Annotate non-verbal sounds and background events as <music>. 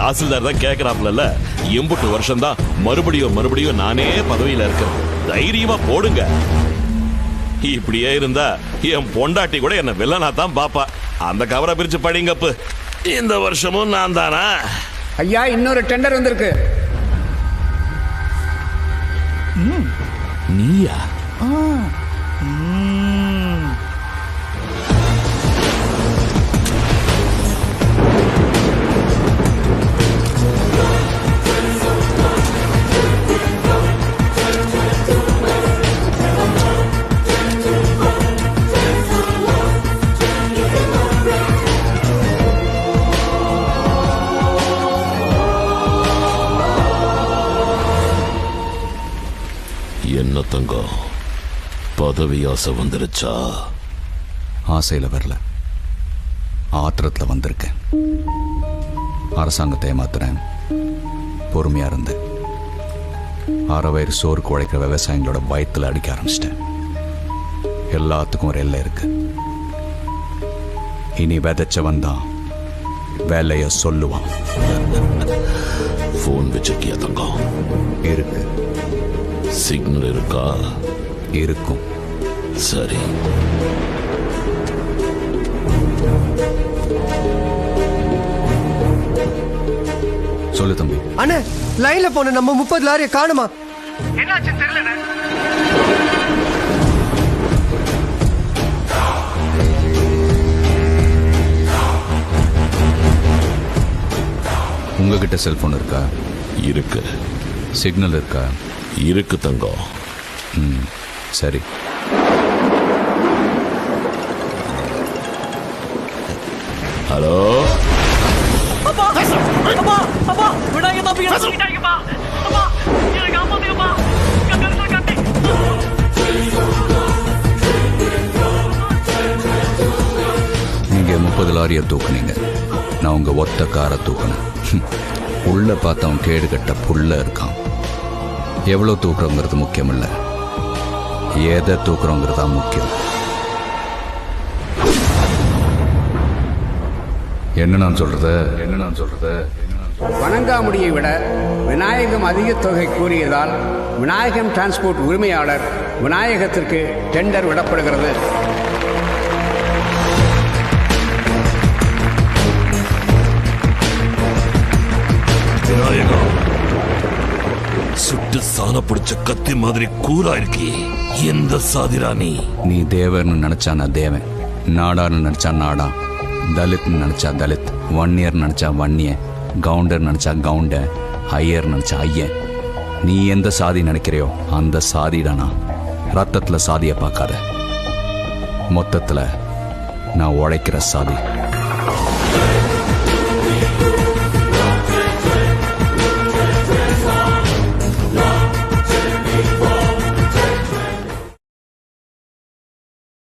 தாசில்தார் தான் கேக்குறாப்ல எம்புட்டு வருஷம் தான் மறுபடியும் மறுபடியும் நானே பதவியில இருக்கேன். தைரியமா போடுங்க. இப்படியே இருந்தா என் பொண்டாட்டி கூட என்ன வில்லனா தான் பாப்பா. அந்த கவரை பிரிச்சு படிங்கப்பு. இந்த வருஷமும் நான் தானா? ஐயா இன்னொரு டெண்டர் வந்திருக்கு. நீயா? என்ன தங்கம் பதவி ஆசை வந்துருச்சா? ஆசையில் வரல. ஆத்திரத்தில் வந்திருக்கேன். அரசாங்கத்தை ஏமாத்துறேன். பொறுமையாக இருந்தேன் அரை வயிறு சோறுக்கு உழைக்கிற விவசாயிகளோட வயத்தில் அடிக்க ஆரம்பிச்சிட்டேன். எல்லாத்துக்கும் ஒரு எல்லை இருக்கு. இனி விதைச்சவன் தான் வேலைய சொல்லுவான். <laughs> ஃபோன் வச்சிருக்கியா தங்கம்? இருக்கு. சிக்னல் இருக்கா? இருக்கும். சரி. சொல்லு தம்பி. அண்ணே லைன்ல போன நம்ம முப்பது லாரியை காணுமா? உங்ககிட்ட செல்போன் இருக்கா? இருக்கு. சிக்னல் இருக்கா? இருக்கு தங்கம் ம் சரி. ஹலோ? நீங்க முப்பது லாரியை தூக்குனீங்க. நான் உங்க ஒத்த காரை தூக்குனேன். <laughs> உள்ள பார்த்தவன் கேடு கட்ட புல்ல இருக்கான். எவ்வளோ தூக்குறோங்கிறது முக்கியம் இல்லை எதை தூக்குறோங்கிறது தான் முக்கியம். என்ன நான் சொல்றது? என்ன நான் சொல்றது? வணங்காமுடியை விட விநாயகம் அதிக தொகை கூறியதால் விநாயகம் டிரான்ஸ்போர்ட் உரிமையாளர் விநாயகத்திற்கு டெண்டர் விடப்படுகிறது. விட்டு சாண பிடிச்ச கத்தி மாதிரி கூரா இருக்கி எந்த சாதிரா நீ நீ தேவர்னு நினைச்சா நான் தேவன் நாடான்னு நினைச்சா நாடா தலித்னு நினைச்சா தலித் வன்னியர் நினைச்சா வன்னிய கவுண்டர் நினைச்சா கவுண்ட ஐயர் நினைச்சா ஐயன். நீ எந்த சாதி நினைக்கிறையோ அந்த சாதிடானா ரத்தத்துல சாதியை பார்க்காத. மொத்தத்துல நான் உழைக்கிற சாதி.